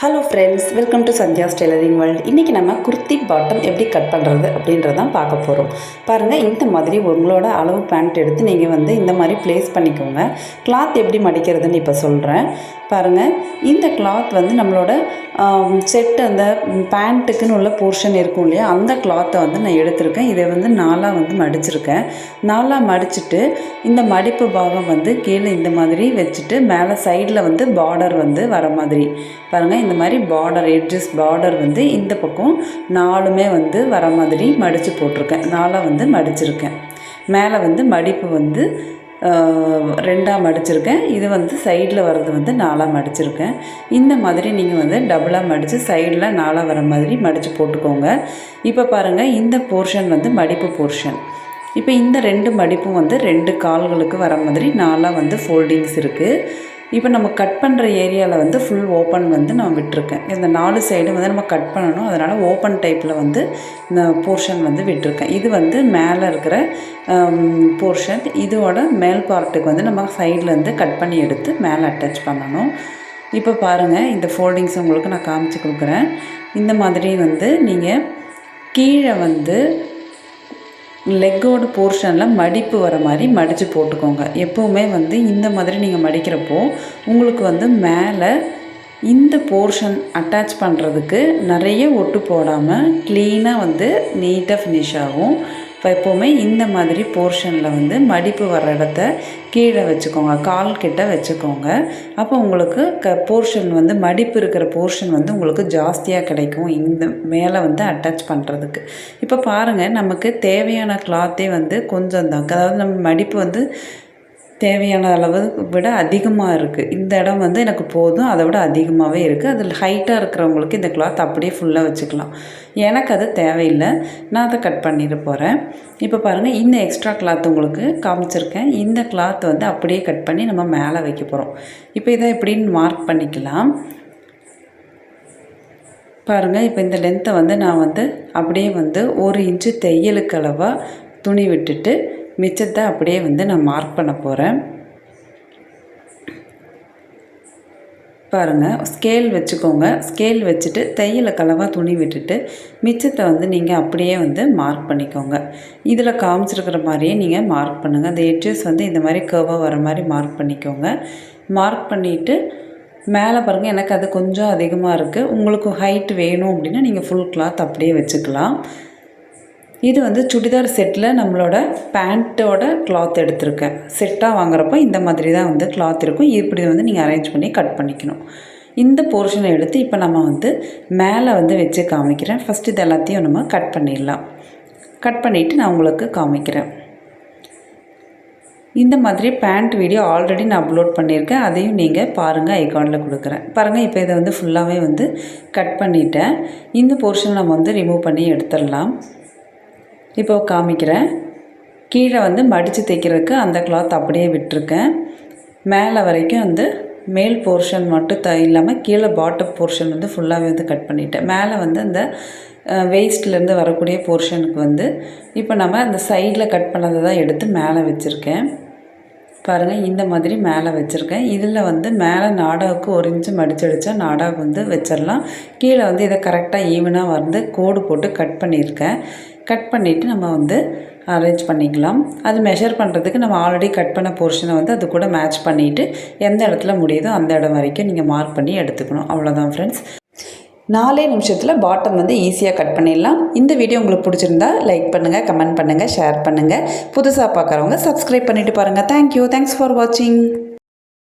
Hello friends welcome to Sandhya's tailoring world இன்றைக்கி நம்ம kurti bottom எப்படி கட் பண்ணுறது அப்படின்றதான் பார்க்க போகிறோம் பாருங்கள் இந்த மாதிரி உங்களோட அளவு பேண்ட் எடுத்து நீங்கள் வந்து இந்த மாதிரி ப்ளேஸ் பண்ணிக்கோங்க. கிளாத் எப்படி மடிக்கிறதுன்னு இப்போ சொல்கிறேன் பாருங்கள் இந்த கிளாத் வந்து நம்மளோட செட் அந்த பேண்ட்டுக்குன்னு உள்ள போர்ஷன் இருக்கும் இல்லையா? அந்த கிளாத்தை வந்து நான் எடுத்திருக்கேன். இதை வந்து நாலாக வந்து மடிச்சிருக்கேன். நாலாக மடிச்சுட்டு இந்த மடிப்பு பாகம் வந்து கீழே இந்த மாதிரி வச்சுட்டு மேலே சைடில் வந்து பார்டர் வந்து வர மாதிரி. பாருங்கள் இந்த மாதிரி பார்டர் எட்ஜஸ் பார்டர் வந்து இந்த பக்கம் நாலுமே வந்து வர மாதிரி மடித்து போட்டிருக்கேன். நாலாக வந்து மடிச்சிருக்கேன். மேலே வந்து மடிப்பு வந்து ரெண்டாக மடிச்சிருக்கேன். இது வந்து சைடில் வர்றது வந்து நாலாக மடிச்சிருக்கேன். இந்த மாதிரி நீங்கள் வந்து டபுளாக மடித்து சைடில் நாலாக வர மாதிரி மடித்து போட்டுக்கோங்க. இப்போ பாருங்கள் இந்த போர்ஷன் வந்து மடிப்பு போர்ஷன் இப்போ இந்த ரெண்டு மடிப்பும் வந்து ரெண்டு கால்களுக்கு வர மாதிரி நாலாக வந்து ஃபோல்டிங்ஸ் இருக்குது இப்போ நம்ம கட் பண்ணுற ஏரியாவில் வந்து ஃபுல் ஓப்பன் வந்து நான் விட்டுருக்கேன். இந்த நாலு சைடும் வந்து நம்ம கட் பண்ணணும். அதனால் ஓப்பன் டைப்பில் வந்து இந்த போர்ஷன் வந்து விட்டுருக்கேன். இது வந்து மேலே இருக்கிற போர்ஷன் இதோட மேல் பார்ட்டுக்கு வந்து நம்ம சைட்லேருந்து கட் பண்ணி எடுத்து மேலே அட்டாச் பண்ணணும். இப்போ பாருங்கள் இந்த ஃபோல்டிங்ஸ் உங்களுக்கு நான் காமிச்சு கொடுக்குறேன். இந்த மாதிரி வந்து நீங்கள் கீழே வந்து லெக்கோட போர்ஷனில் மடிப்பு வர மாதிரி மடித்து போட்டுக்கோங்க. எப்போவுமே வந்து இந்த மாதிரி நீங்கள் மடிக்கிறப்போ உங்களுக்கு வந்து மேலே இந்த போர்ஷன் அட்டாச் பண்ணுறதுக்கு நிறைய ஒட்டு போடாமல் க்ளீனாக வந்து நீட்டாக ஃபினிஷ் ஆகும். இப்போ எப்போவுமே இந்த மாதிரி போர்ஷனில் வந்து மடிப்பு வர இடத்த கீழே வச்சுக்கோங்க கால் கிட்ட வச்சுக்கோங்க. அப்போ உங்களுக்கு க போர்ஷன் வந்து மடிப்பு இருக்கிற போர்ஷன் வந்து உங்களுக்கு ஜாஸ்தியாக கிடைக்கும். இந்த மேலே வந்து அட்டாச் பண்ணுறதுக்கு இப்போ பாருங்கள் நமக்கு தேவையான கிளாத்தே வந்து கொஞ்சம் தான். அதாவது நம்ம மடிப்பு வந்து தேவையான அளவு விட அதிகமாக இருக்குது இந்த இடம் வந்து எனக்கு போதும் அதை விட அதிகமாகவே இருக்குது அதில் ஹைட்டாக இருக்கிறவங்களுக்கு இந்த கிளாத் அப்படியே ஃபுல்லாக வச்சுக்கலாம். எனக்கு அது தேவையில்லை. நான் அதை கட் பண்ணிட்டு போகிறேன் இப்போ பாருங்கள் இந்த எக்ஸ்ட்ரா கிளாத் உங்களுக்கு காமிச்சிருக்கேன். இந்த கிளாத் வந்து அப்படியே கட் பண்ணி நம்ம மேலே வைக்க போகிறோம் இப்போ இதை எப்படின்னு மார்க் பண்ணிக்கலாம். பாருங்கள் இப்போ இந்த லென்த்தை வந்து நான் வந்து அப்படியே வந்து ஒரு இன்ச்சு தையலுக்கு அளவாக துணி விட்டுட்டு மிச்சத்தை அப்படியே வந்து நான் மார்க் பண்ண போகிறேன் பாருங்கள் ஸ்கேல் வச்சுக்கோங்க. ஸ்கேல் வச்சுட்டு தையலை கலவாக துணி விட்டுட்டு மிச்சத்தை வந்து நீங்கள் அப்படியே வந்து மார்க் பண்ணிக்கோங்க. இதில் காமிச்சிருக்கிற மாதிரியே நீங்கள் மார்க் பண்ணுங்கள் அந்த எட்ஜஸ் வந்து இந்த மாதிரி கர்வாக வர மாதிரி மார்க் பண்ணிக்கோங்க. மார்க் பண்ணிவிட்டு மேலே பாருங்கள் எனக்கு அது கொஞ்சம் அதிகமாக இருக்குது உங்களுக்கு ஹைட் வேணும் அப்படின்னா நீங்கள் ஃபுல் கிளாத் அப்படியே வச்சுக்கலாம். இது வந்து சுடிதார் செட்டில் நம்மளோட பேண்ட்டோட கிளாத் எடுத்திருக்கேன். செட்டாக வாங்குறப்போ இந்த மாதிரி தான் வந்து கிளாத் இருக்கும். இப்படி வந்து நீங்கள் அரேஞ்ச் பண்ணி கட் பண்ணிக்கணும். இந்த போர்ஷனை எடுத்து இப்போ நம்ம வந்து மேலே வந்து வச்சு காமிக்கிறேன். ஃபஸ்ட்டு இது எல்லாத்தையும் நம்ம கட் பண்ணிடலாம். கட் பண்ணிவிட்டு நான் உங்களுக்கு காமிக்கிறேன். இந்த மாதிரி பேண்ட் வீடியோ ஆல்ரெடி நான் அப்லோட் பண்ணியிருக்கேன். அதையும் நீங்கள் பாருங்கள் ஐகானில் கொடுக்குறேன். பாருங்கள் இப்போ இதை வந்து ஃபுல்லாகவே வந்து கட் பண்ணிவிட்டேன் இந்த போர்ஷன் நம்ம வந்து ரிமூவ் பண்ணி எடுத்துடலாம். இப்போ காமிக்கிறேன். கீழே வந்து மடித்து தைக்கிறதுக்கு அந்த கிளாத் அப்படியே விட்டுருக்கேன். மேலே வரைக்கும் வந்து மேல் போர்ஷன் மட்டும் த இல்லாமல் கீழே பாட்டம் போர்ஷன் வந்து ஃபுல்லாகவே வந்து கட் பண்ணிட்டேன். மேலே வந்து அந்த வேஸ்ட்லேருந்து வரக்கூடிய போர்ஷனுக்கு வந்து இப்போ நம்ம அந்த சைடில் கட் பண்ணதை தான் எடுத்து மேலே வச்சுருக்கேன். பாருங்கள் இந்த மாதிரி மேலே வச்சுருக்கேன். இதில் வந்து மேலே நாடாவுக்கு ஒரு இன்ச்சு மடிச்சடிச்சா நாடாவுக்கு வந்து வச்சிடலாம் கீழே வந்து இதை கரெக்டாக ஈவனாக வந்து கோடு போட்டு கட் பண்ணியிருக்கேன். கட் பண்ணிவிட்டு நம்ம வந்து அரேஞ்ச் பண்ணிக்கலாம். அது மெஷர் பண்ணுறதுக்கு நம்ம ஆல்ரெடி கட் பண்ண போர்ஷனை வந்து அது கூட மேட்ச் பண்ணிவிட்டு எந்த இடத்துல முடியுதோ அந்த இடம் வரைக்கும் நீங்கள் மார்க் பண்ணி எடுத்துக்கணும். அவ்வளோதான் ஃப்ரெண்ட்ஸ் நாலே நிமிஷத்தில் பாட்டம் வந்து ஈஸியாக கட் பண்ணிடலாம். இந்த வீடியோ உங்களுக்கு பிடிச்சிருந்தா லைக் பண்ணுங்கள் கமெண்ட் பண்ணுங்கள் ஷேர் பண்ணுங்கள் புதுசாக பார்க்குறவங்க சப்ஸ்கிரைப் பண்ணிவிட்டு பாருங்கள் தேங்க்யூ தேங்க்ஸ் ஃபார் வாட்சிங்